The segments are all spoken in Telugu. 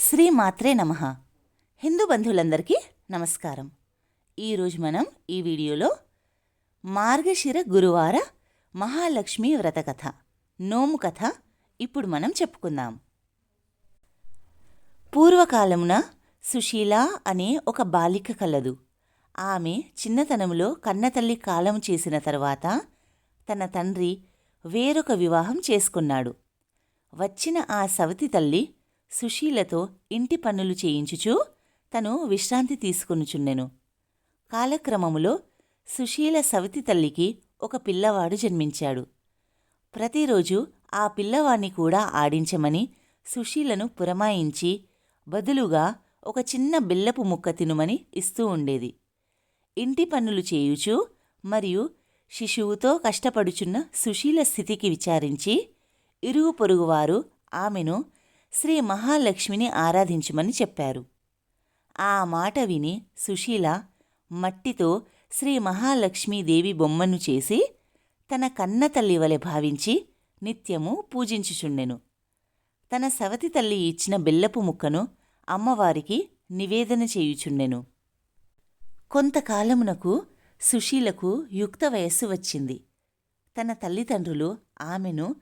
శ్రీ మాత్రే నమ. హిందూ బంధువులందరికీ నమస్కారం. ఈరోజు మనం ఈ వీడియోలో మార్గశిర గురువార మహాలక్ష్మి వ్రత కథ నోము కథ ఇప్పుడు మనం చెప్పుకుందాం. పూర్వకాలమున సుశీల అనే ఒక బాలిక కలదు. ఆమె చిన్నతనంలో కన్నతల్లి కాలం చేసిన తర్వాత తన తండ్రి వేరొక వివాహం చేసుకున్నాడు. వచ్చిన ఆ సవతి తల్లి సుశీలతో ఇంటి పనులు చేయించుచూ తను విశ్రాంతి తీసుకొనుచున్నెను కాలక్రమములో సుశీల సవితి తల్లికి ఒక పిల్లవాడు జన్మించాడు. ప్రతిరోజు ఆ పిల్లవాణ్ణి కూడా ఆడించమని సుశీలను పురమాయించి బదులుగా ఒక చిన్న బిల్లపు ముక్క తినుమని ఇస్తూ ఉండేది. ఇంటి పనులు చేయుచూ మరియు శిశువుతో కష్టపడుచున్న సుశీల స్థితికి విచారించి ఇరుగు పొరుగువారు ఆమెను శ్రీ మహాలక్ష్మిని ఆరాధించమని చెప్పారు. ఆ మాట విని సుశీల మట్టితో శ్రీ మహాలక్ష్మీదేవి బొమ్మను చేసి తన కన్న తల్లి వలె భావించి నిత్యము పూజించుచుండెను. తన సవతి తల్లి ఇచ్చిన బెల్లపు ముక్కను అమ్మవారికి నివేదన చేయుచుండెను. కొంతకాలమునకు సుశీలకు యుక్త వయస్సు వచ్చింది. తన తల్లిదండ్రులు ఆమెను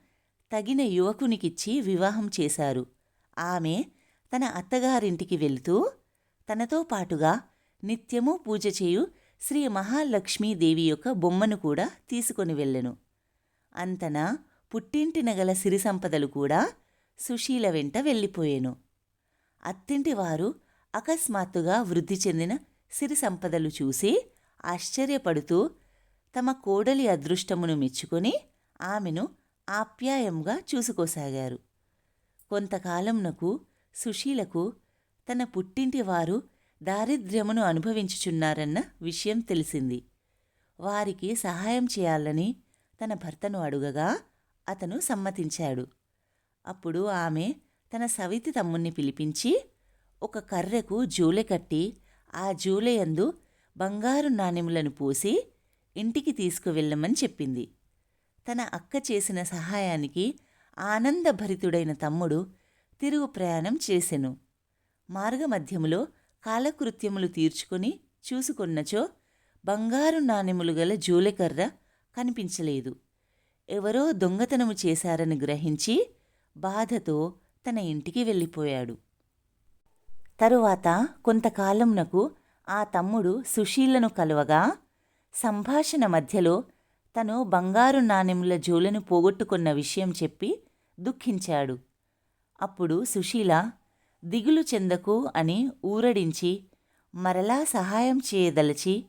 తగిన యువకునికిచ్చి వివాహం చేశారు. ఆమె తన అత్తగారింటికి వెళుతూ తనతో పాటుగా నిత్యము పూజ చేయు శ్రీ మహాలక్ష్మీదేవి యొక్క బొమ్మను కూడా తీసుకొని వెళ్ళెను. అంతన పుట్టింటిన గల సిరి సంపదలు కూడా సుశీల వెంట వెళ్ళిపోయెను. అత్తింటివారు అకస్మాత్తుగా వృద్ధి చెందిన సిరి సంపదలు చూసి ఆశ్చర్యపడుతూ తమ కోడలి అదృష్టమును మెచ్చుకొని ఆమెను ఆప్యాయంగా చూసుకోసాగారు. కొంతకాలంనకు సుశీలకు తన పుట్టింటి వారు దారిద్ర్యమును అనుభవించుచున్నారన్న విషయం తెలిసింది. వారికి సహాయం చేయాలని తన భర్తను అడుగగా అతను సమ్మతించాడు. అప్పుడు ఆమె తన సవితి తమ్ముణ్ణి పిలిపించి ఒక కర్రెకు జూలె కట్టి ఆ జూలెయందు బంగారు నాణెములను పోసి ఇంటికి తీసుకువెళ్ళమని చెప్పింది. తన అక్క చేసిన సహాయానికి ఆనందభరితుడైన తమ్ముడు తిరుగు ప్రయాణం చేసెను. మార్గమధ్యములో కాలకృత్యములు తీర్చుకొని చూసుకొన్నచో బంగారు నాణెములు గల జూలెకర్ర కనిపించలేదు. ఎవరో దొంగతనము చేశారని గ్రహించి బాధతో తన ఇంటికి వెళ్ళిపోయాడు. తరువాత కొంతకాలంనకు ఆ తమ్ముడు సుశీలను కలువగా సంభాషణ మధ్యలో తను బంగారు నాణెముల జోలను పోగొట్టుకున్న విషయం చెప్పి దుఃఖించాడు. అప్పుడు సుశీల దిగులు చెందకు అని ఊరడించి మరలా సహాయం చేయదలచి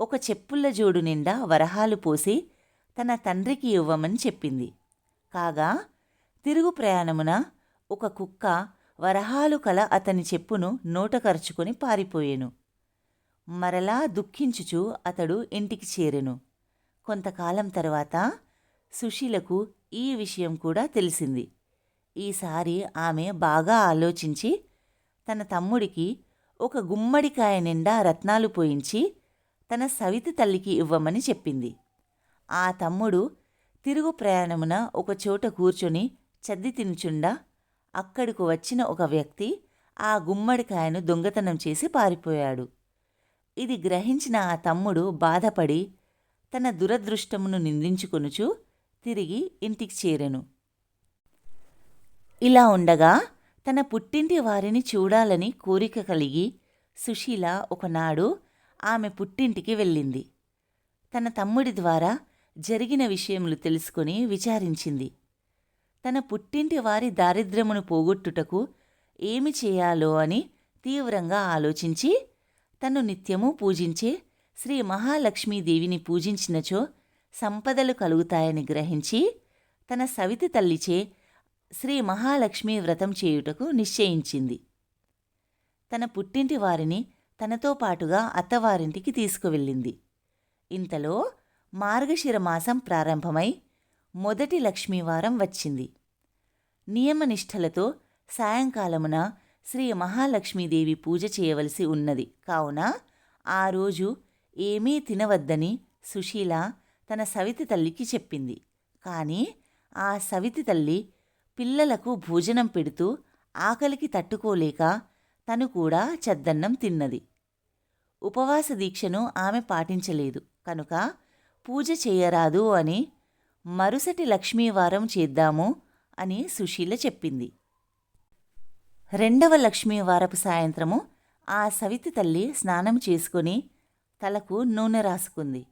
ఒక చెప్పుల జోడు నిండా వరహాలు పోసి తన తండ్రికి ఇవ్వమని చెప్పింది. కాగా తిరుగు ప్రయాణమున ఒక కుక్క వరహాలు కల అతని చెప్పును నోటకరుచుకొని పారిపోయెను. మరలా దుఃఖించుచు అతడు ఇంటికి చేరెను. కొంతకాలం తర్వాత సుశీలకు ఈ విషయం కూడా తెలిసింది. ఈసారి ఆమె బాగా ఆలోచించి తన తమ్ముడికి ఒక గుమ్మడికాయ నిండా రత్నాలు పోయించి తన సవితి తల్లికి ఇవ్వమని చెప్పింది. ఆ తమ్ముడు తిరుగు ప్రయాణమున ఒక చోట కూర్చొని చద్ది తినుచుండా అక్కడకు వచ్చిన ఒక వ్యక్తి ఆ గుమ్మడికాయను దొంగతనం చేసి పారిపోయాడు. ఇది గ్రహించిన ఆ తమ్ముడు బాధపడి తన దురదృష్టమును నిందించుకొనుచు తిరిగి ఇంటికి చేరెను. ఇలా ఉండగా తన పుట్టింటి వారిని చూడాలని కోరిక కలిగి సుశీల ఒకనాడు ఆమె పుట్టింటికి వెళ్ళింది. తన తమ్ముడి ద్వారా జరిగిన విషయములు తెలుసుకొని విచారించింది. తన పుట్టింటి వారి దారిద్ర్యమును పోగొట్టుటకు ఏమి చేయాలో అని తీవ్రంగా ఆలోచించి తను నిత్యము పూజించే శ్రీ మహాలక్ష్మీదేవిని పూజించినచో సంపదలు కలుగుతాయని గ్రహించి తన సవితి తల్లిచే శ్రీ మహాలక్ష్మి వ్రతం చేయుటకు నిశ్చయించింది. తన పుట్టింటి వారిని తనతో పాటుగా అత్తవారింటికి తీసుకువెళ్ళింది. ఇంతలో మార్గశిర మాసం ప్రారంభమై మొదటి లక్ష్మీవారం వచ్చింది. నియమనిష్టలతో సాయంకాలమున శ్రీ మహాలక్ష్మీదేవి పూజ చేయవలసి ఉన్నది. కావున ఆ రోజు ఏమీ తినవద్దని సుశీల తన సవితి తల్లికి చెప్పింది. కానీ ఆ సవితి తల్లి పిల్లలకు భోజనం పెడుతూ ఆకలికి తట్టుకోలేక తను కూడా చద్దన్నం తిన్నది. ఉపవాస దీక్షను ఆమె పాటించలేదు. కనుక పూజ చేయరాదు అని మరుసటి లక్ష్మీవారం చేద్దాము అని సుశీల చెప్పింది. రెండవ లక్ష్మీవారపు సాయంత్రము ఆ సవితి తల్లి స్నానం చేసుకొని తలకు నూనె రాసుకుంది.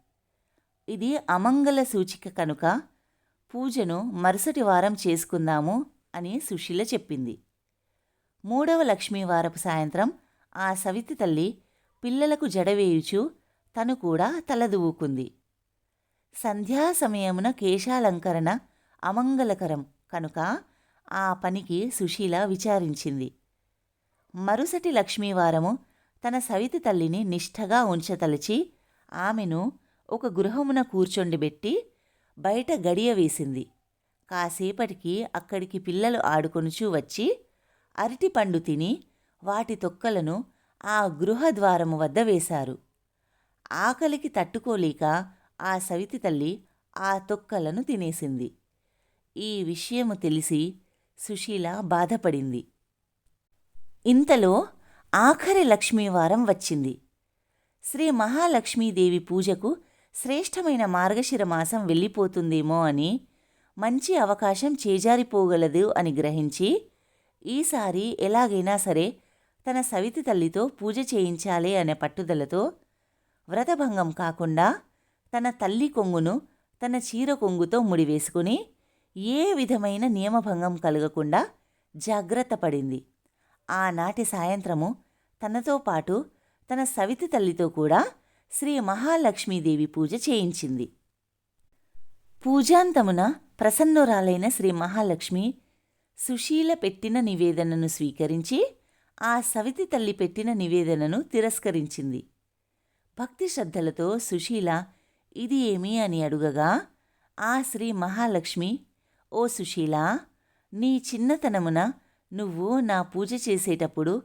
ఇది అమంగళ సూచిక కనుక పూజను మరుసటి వారం చేసుకుందాము అని సుశీల చెప్పింది. మూడవ లక్ష్మీవారపు సాయంత్రం ఆ సవితి తల్లి పిల్లలకు జడవేయుచు తను కూడా తలదువ్వుకుంది సంధ్యా సమయమున కేశాలంకరణ అమంగళకరం కనుక ఆ పనికి సుశీల విచారించింది. మరుసటి లక్ష్మీవారము తన సవితి తల్లిని నిష్ఠగా ఉంచతలిచి ఆమెను ఒక గృహమున కూర్చొండిబెట్టి బయట గడియ వేసింది. కాసేపటికి అక్కడికి పిల్లలు ఆడుకొనుచూ వచ్చి అరటిపండు తిని వాటి తొక్కలను ఆ గృహద్వారము వద్ద వేశారు. ఆకలికి తట్టుకోలేక ఆ సవితి తల్లి ఆ తొక్కలను తినేసింది. ఈ విషయము తెలిసి సుశీల బాధపడింది. ఇంతలో ఆఖరి లక్ష్మీవారం వచ్చింది. శ్రీ మహాలక్ష్మీదేవి పూజకు శ్రేష్టమైన మార్గశిర మాసం వెళ్ళిపోతుందేమో అని మంచి అవకాశం చేజారిపోగలదు అని గ్రహించి ఈసారి ఎలాగైనా సరే తన సవితి తల్లితో పూజ చేయించాలి అనే పట్టుదలతో వ్రతభంగం కాకుండా తన తల్లి కొంగును తన చీర కొంగుతో ముడివేసుకుని ఏ విధమైన నియమభంగం కలగకుండా జాగ్రత్త పడింది. ఆనాటి సాయంత్రము తనతో పాటు తన సవితి తల్లితో కూడా శ్రీ మహాలక్ష్మీదేవి పూజ చేయించింది. పూజాంతమున ప్రసన్నురాలైన శ్రీ మహాలక్ష్మి సుశీల పెట్టిన నివేదనను స్వీకరించి ఆ సవితి తల్లి పెట్టిన నివేదనను తిరస్కరించింది. భక్తి శ్రద్ధలతో సుశీల ఇది ఏమి? అని అడుగగా ఆ శ్రీ మహాలక్ష్మి ఓ సుశీల నీ చిన్నతనమున నువ్వు నా పూజ చేసేటప్పుడు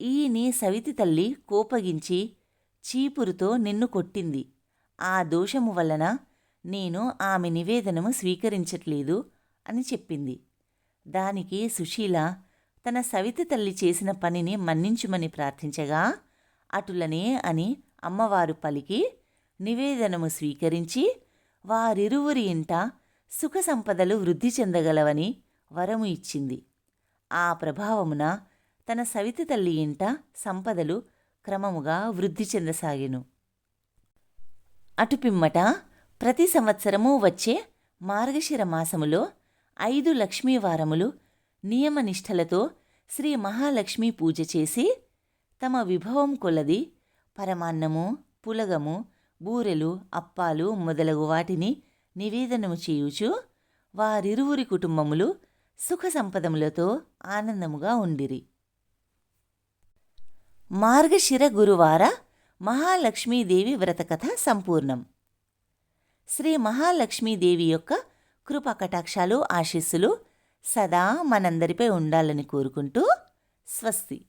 ఈ నీ సవితి తల్లి కోపగించి చీపురుతో నిన్ను కొట్టింది. ఆ దోషము వలన నేను ఆమె నివేదనము స్వీకరించట్లేదు అని చెప్పింది. దానికి సుశీల తన సవిత తల్లి చేసిన పనిని మన్నించుమని ప్రార్థించగా అటులనే అని అమ్మవారు పలికి నివేదనము స్వీకరించి వారిరువురి ఇంట సుఖ సంపదలు వృద్ధి చెందగలవని వరము ఇచ్చింది. ఆ ప్రభావమున తన సవిత తల్లి ఇంట సంపదలు క్రమముగా వృద్ధి చెందసాగెను. అటుపిమ్మట ప్రతి సంవత్సరము వచ్చే మార్గశిర మాసములో ఐదు లక్ష్మీవారములు నియమనిష్టలతో శ్రీ మహాలక్ష్మి పూజ చేసి తమ విభవం కొలది పరమాన్నము పులగము బూరెలు అప్పాలు మొదలగు వాటిని నివేదనము చేయుచు వారిరువురి కుటుంబములు సుఖ సంపదములతో ఆనందముగా ఉండిరి. మార్గశిర గురువార మహాలక్ష్మీదేవి వ్రతకథ సంపూర్ణం. శ్రీ మహాలక్ష్మీదేవి యొక్క కృపా కటాక్షాలు ఆశీస్సులు సదా మనందరిపై ఉండాలని కోరుకుంటూ స్వస్తి.